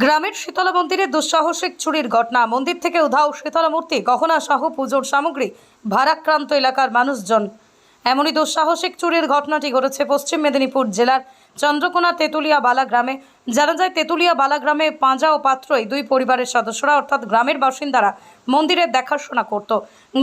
গ্রামের শীতলা মন্দিরে দুঃসাহসিক চুরির ঘটনা। মন্দির থেকে উধাও শীতলা মূর্তি, গহনা সহ পুজোর সামগ্রী, ভারাক্রান্ত এলাকার মানুষজন। এমনই দুঃসাহসিক চুরির ঘটনাটি ঘটেছে পশ্চিম মেদিনীপুর জেলার চন্দ্রকোনা তেঁতুলিয়া বালা গ্রামে। জানা যায়, তেঁতুলিয়া বালা গ্রামে পাঁজা ও পাত্রই দুই পরিবারের সদস্যরা, অর্থাৎ গ্রামের বাসিন্দারা মন্দিরের দেখাশোনা করত।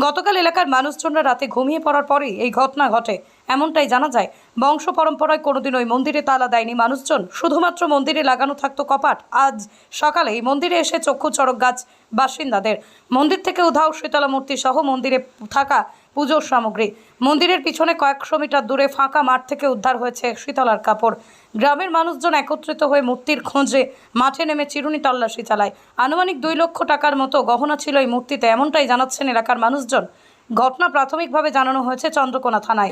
গতকাল এলাকার মানুষজনরা রাতে ঘুমিয়ে পড়ার পরেই এই ঘটনা ঘটে। এমনটাই জানা যায়, বংশ পরম্পরায় কোনোদিন ওই মন্দিরে তালা দেয়নি মানুষজন। শুধুমাত্র মন্দিরে লাগানো থাকতো কপাট। আজ সকালে এই মন্দিরে এসে চক্ষু চড়ক গাছ বাসিন্দাদের। মন্দির থেকে উধাও শীতলা মূর্তি সহ মন্দিরে থাকা পুজোর সামগ্রী। মন্দিরের পিছনে কয়েকশো মিটার দূরে ফাঁকা মাঠ থেকে উদ্ধার হয়েছে শীতলার কাপড়। গ্রামের মানুষজন একত্রিত হয়ে মূর্তির খোঁজে মাঠে নেমে চিরুনি তল্লাশি চালায়। আনুমানিক দুই লক্ষ টাকার মতো গহনা ছিল এই মূর্তিতে, এমনটাই জানাচ্ছেন এলাকার মানুষজন। ঘটনা প্রাথমিকভাবে জানানো হয়েছে চন্দ্রকোনা থানায়।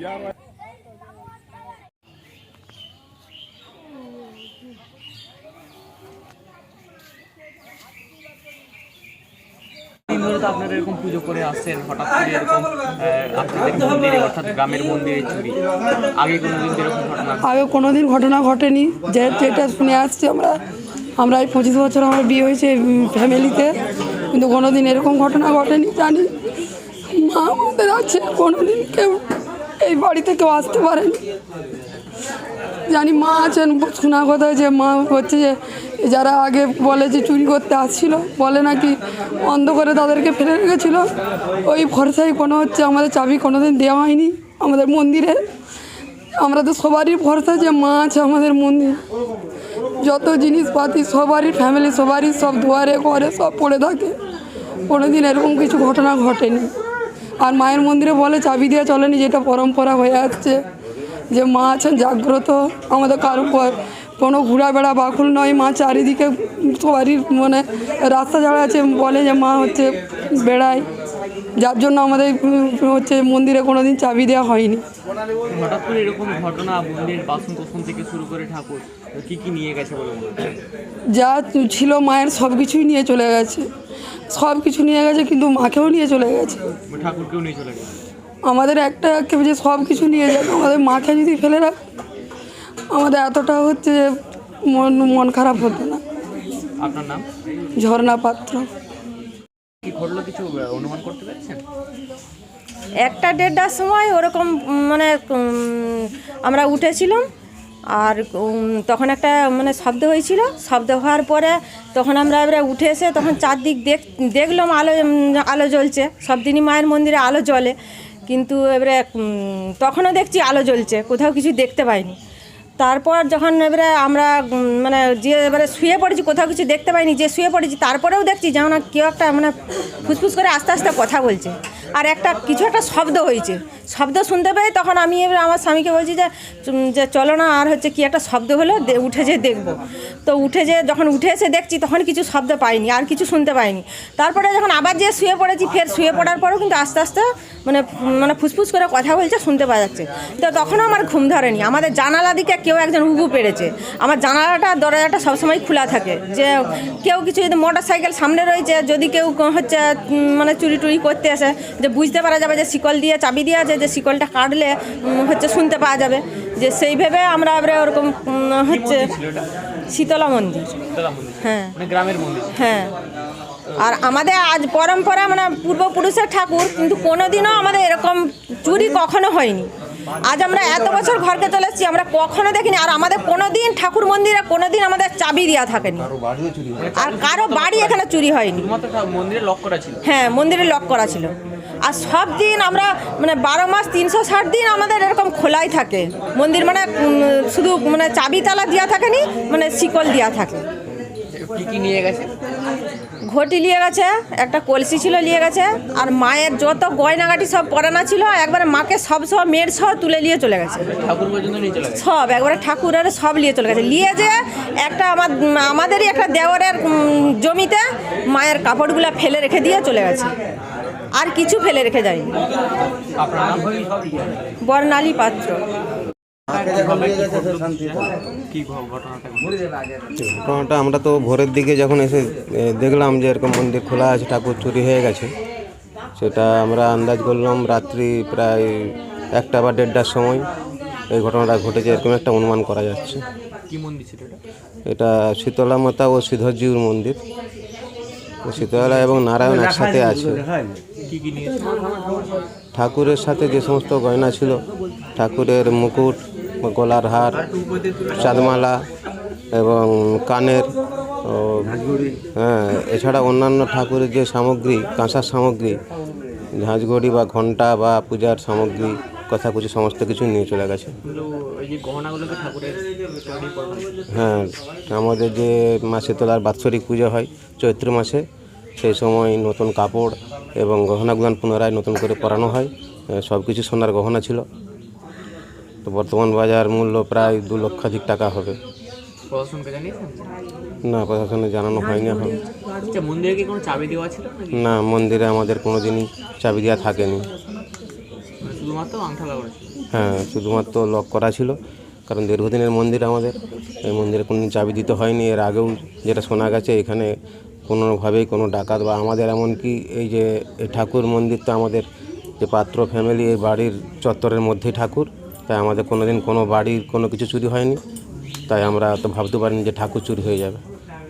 কানে দিন ধরে তো আপনারা এরকম পুজো করে আসছেন, হঠাৎ করে এরকম আপনাদের মন্দিরে, অর্থাৎ গ্রামের মন্দিরে চুরি। আগে কোনো দিন এরকম ঘটনা? আগে কোনো দিন ঘটনা ঘটেনি। যে যেটা শুনে আসছি আমরা আমরা এই পঁচিশ বছর আমার বিয়ে হয়েছে ফ্যামিলিতে কিন্তু কোনো দিন এরকম ঘটনা ঘটেনি, জানি। মা আমাদের আছে কোনো দিন কেউ এই বাড়িতে কেউ আসতে পারেনি। জানি মা আছেন, শোনা কথা যে মা হচ্ছে যে যারা আগে বলে যে চুরি করতে আসছিল, বলে নাকি বন্ধ করে তাদেরকে ফেলে রেখেছিল। ওই ভরসায় কোনো হচ্ছে আমাদের চাবি কোনো দিন দেওয়া হয়নি আমাদের মন্দিরে। আমরা তো সবারই ভরসা যে মা আছে আমাদের মন্দির। যত জিনিসপাতি সবারই ফ্যামিলি সবারই সব দুয়ারে, ঘরে সব পড়ে থাকে। কোনোদিন এরকম কিছু ঘটনা ঘটেনি। আর মায়ের মন্দিরে বলে চাবি দিয়ে চলেনি, যেটা পরম্পরা হয়ে আসছে। যে মা আছেন জাগ্রত। আমাদের কারও পর কোনো ঘোরা বেড়া বাকুল নয়। মা চারিদিকে সবারই মানে রাস্তা ছাড়া আছে। বলে যে মা হচ্ছে বেড়ায়। যার জন্য আমাদের হচ্ছে মন্দিরে কোনো দিন চাবি দেওয়া হয়নি। হঠাৎ করে এরকম ঘটনা মন্দির বাসন কোসন থেকে শুরু করে ঠাকুর কি কি নিয়ে গেছে বলে যা ছিল মায়ের সব কিছুই নিয়ে চলে গেছে। সব কিছু নিয়ে গেছে কিন্তু মাকেও নিয়ে চলে গেছে। ঠাকুরকেও নিয়ে চলে গেছে। আমাদের একটা কেউ যে সব কিছু নিয়ে যাবে আমাদের মাকে যদি ফেলে রাখ আমাদের এতটা হচ্ছে যে মন মন খারাপ হতো না। আপনার নাম? ঝর্ণা পাত্র। কি ঘটলো কিছু অনুমান করতে পেরেছেন? একটা দেড়টার সময় ওরকম মানে আমরা উঠেছিলাম আর তখন একটা মানে শব্দ হয়েছিল। শব্দ হওয়ার পরে তখন আমরা এবারে উঠে এসে তখন চারদিক দেখ দেখলাম আলো আলো জ্বলছে। সব দিনই মায়ের মন্দিরে আলো জ্বলে। কিন্তু এবারে তখনও দেখছি আলো জ্বলছে, কোথাও কিছু দেখতে পাইনি। তারপর যখন এবারে আমরা মানে যে এবারে শুয়ে পড়েছি, কোথাও কিছু দেখতে পাইনি, যে শুয়ে পড়েছি, তারপরেও দেখছি যেমন কেউ একটা মানে ফুসফুস করে আস্তে আস্তে কথা বলছে। আর একটা কিছু একটা শব্দ হয়েছে। শব্দ শুনতে পেয়ে তখন আমি এবার আমার স্বামীকে বলছি যে যে চলো না, আর হচ্ছে কি একটা শব্দ হলো উঠে যে দেখব। তো উঠে যে যখন উঠে এসে দেখছি, তখন কিছু শব্দ পাইনি, আর কিছু শুনতে পাইনি। তারপরে যখন আবার যে শুয়ে পড়েছি, ফের শুয়ে পড়ার পরেও কিন্তু আস্তে আস্তে মানে মানে ফুসফুস করে কথা বলছে, শুনতে পাওয়া যাচ্ছে। তো তখনও আমার ঘুম ধরেনি। আমাদের জানালা দিকে কেউ একজন উবু পেরেছে। আমার জানালাটা, দরজাটা সবসময় খোলা থাকে। যে কেউ কিছু যদি মোটর সাইকেল সামনে রয়েছে, যদি কেউ হচ্ছে মানে চুরি টুরি করতে আসে যে বুঝতে পারা যাবে যে শিকল দিয়ে চাবি দিয়ে আছে যে শিকলটা কাটলে হচ্ছে শুনতে পাওয়া যাবে। যে সেইভাবে আমরা এবারে ওরকম হচ্ছে শীতলা মন্দির। হ্যাঁ। মানে গ্রামের মন্দির। হ্যাঁ। আর আমাদের আজ পরম্পরা মানে পূর্বপুরুষের ঠাকুর কিন্তু কোনোদিনও আমাদের এরকম চুরি কখনো হয়নি। আজ আমরা এত বছর ঘরকে চলে এসেছি আমরা কখনো দেখিনি আর আমাদের কোনো দিন ঠাকুর মন্দিরে কোনো দিন আমাদের চাবি দেওয়া থাকেনি। আর কারও বাড়ি এখানে চুরি হয়নি। মন্দিরে লক করা ছিল। হ্যাঁ মন্দিরে লক করা ছিল। আর সব দিন আমরা মানে বারো মাস তিনশো ষাট দিন আমাদের এরকম খোলাই থাকে। মন্দির মানে শুধু মানে চাবি তালা দেওয়া থাকেনি মানে শিকল দেওয়া থাকে। কি কি নিয়ে গেছে? ঘটি নিয়ে গেছে একটা কলসি ছিল নিয়ে গেছে আর মায়ের যত গয়নাগাটি সব পরানা ছিল একবারে মাকে সব সব মেয়ের সব তুলে নিয়ে চলে গেছে। সব একবারে ঠাকুরের সব নিয়ে চলে গেছে। নিয়ে যে একটা আমার আমাদেরই একটা দেওয়ারের জমিতে মায়ের কাপড়গুলো ফেলে রেখে দিয়ে চলে গেছে। আর কিছু ফেলে রেখে যায়নি। বর্ণালী পাত্র। ঘটনাটা আমরা তো ভোরের দিকে যখন এসে দেখলাম যে এরকম মন্দির খোলা আছে ঠাকুর চুরি হয়ে গেছে। সেটা আমরা আন্দাজ করলাম রাত্রি প্রায় একটা বা দেড়টার সময়। এই ঘটনাটা ঘটেছে এরকম একটা অনুমান করা যাচ্ছে। কি মন্দির ছিল এটা? এটা শীতলা মাতা ও শ্রীধরজিউর মন্দির। শীতলা এবং নারায়ণ একসাথে আছে। কি কি নিয়েছে ঠাকুরের সাথে যে সমস্ত গয়না ছিল ঠাকুরের মুকুট গলার হার, চাঁদমালা এবং কানের হ্যাঁ এছাড়া অন্যান্য ঠাকুরের যে সামগ্রী, কাঁসার সামগ্রী ঝাঁঝগড়ি বা ঘণ্টা বা পূজার সামগ্রী কথাকুচি সমস্ত কিছু নিয়ে চলে গেছে। হ্যাঁ আমাদের যে মাসে তোলার বাৎসরিক পুজো হয়, চৈত্র মাসে, সেই সময় নতুন কাপড় এবং গহনাগুলান পুনরায় নতুন করে পরানো হয় সব কিছু সোনার গহনা ছিল তো বর্তমান বাজার মূল্য প্রায় দু লক্ষাধিক টাকা হবে। প্রশাসনকে জানিয়েছেন? না প্রশাসনে জানানো হয়নি এখন। আচ্ছা মন্দিরে কি কোনো চাবি দেওয়া ছিল নাকি? না মন্দিরে আমাদের কোনো দিনই চাবি দেওয়া থাকেনি। মানে শুধুমাত্র ছিল? হ্যাঁ শুধুমাত্র লক করা ছিল কারণ দীর্ঘদিনের মন্দির আমাদের। এই মন্দিরে কোনো চাবি দিতে হয়নি। এর আগেও যেটা শোনা গেছে এখানে কোনোভাবেই কোনো ডাকাত বা আমাদের এমনকি এই যে এই ঠাকুর মন্দির তো আমাদের যে পাত্র ফ্যামিলি এই বাড়ির চত্বরের মধ্যেই ঠাকুর। তাই আমাদের কোনো দিন কোনো বাড়ির কোনো কিছু চুরি হয়নি। তাই আমরা তো ভাবতে পারিনি যে ঠাকুর চুরি হয়ে যাবে।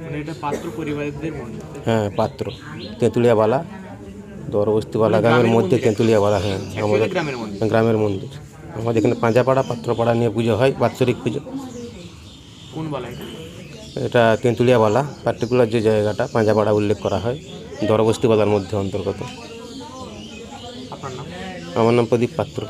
মানে হ্যাঁ পাত্র। তেঁতুলিয়াবালা দরবস্তিবালা গ্রামের মধ্যে তেঁতুলিয়াবালা হ্যাঁ আমাদের গ্রামের মন্দির। আমাদের এখানে পাঁজাপাড়া পাত্রপাড়া নিয়ে পুজো হয় বাৎসরিক পুজো। এটা? এটা তেঁতুলিয়াবালা পার্টিকুলার যে জায়গাটা পাঁজাপাড়া উল্লেখ করা হয় দরবস্তিবালার মধ্যে অন্তর্গত। আমার নাম প্রদীপ পাত্র।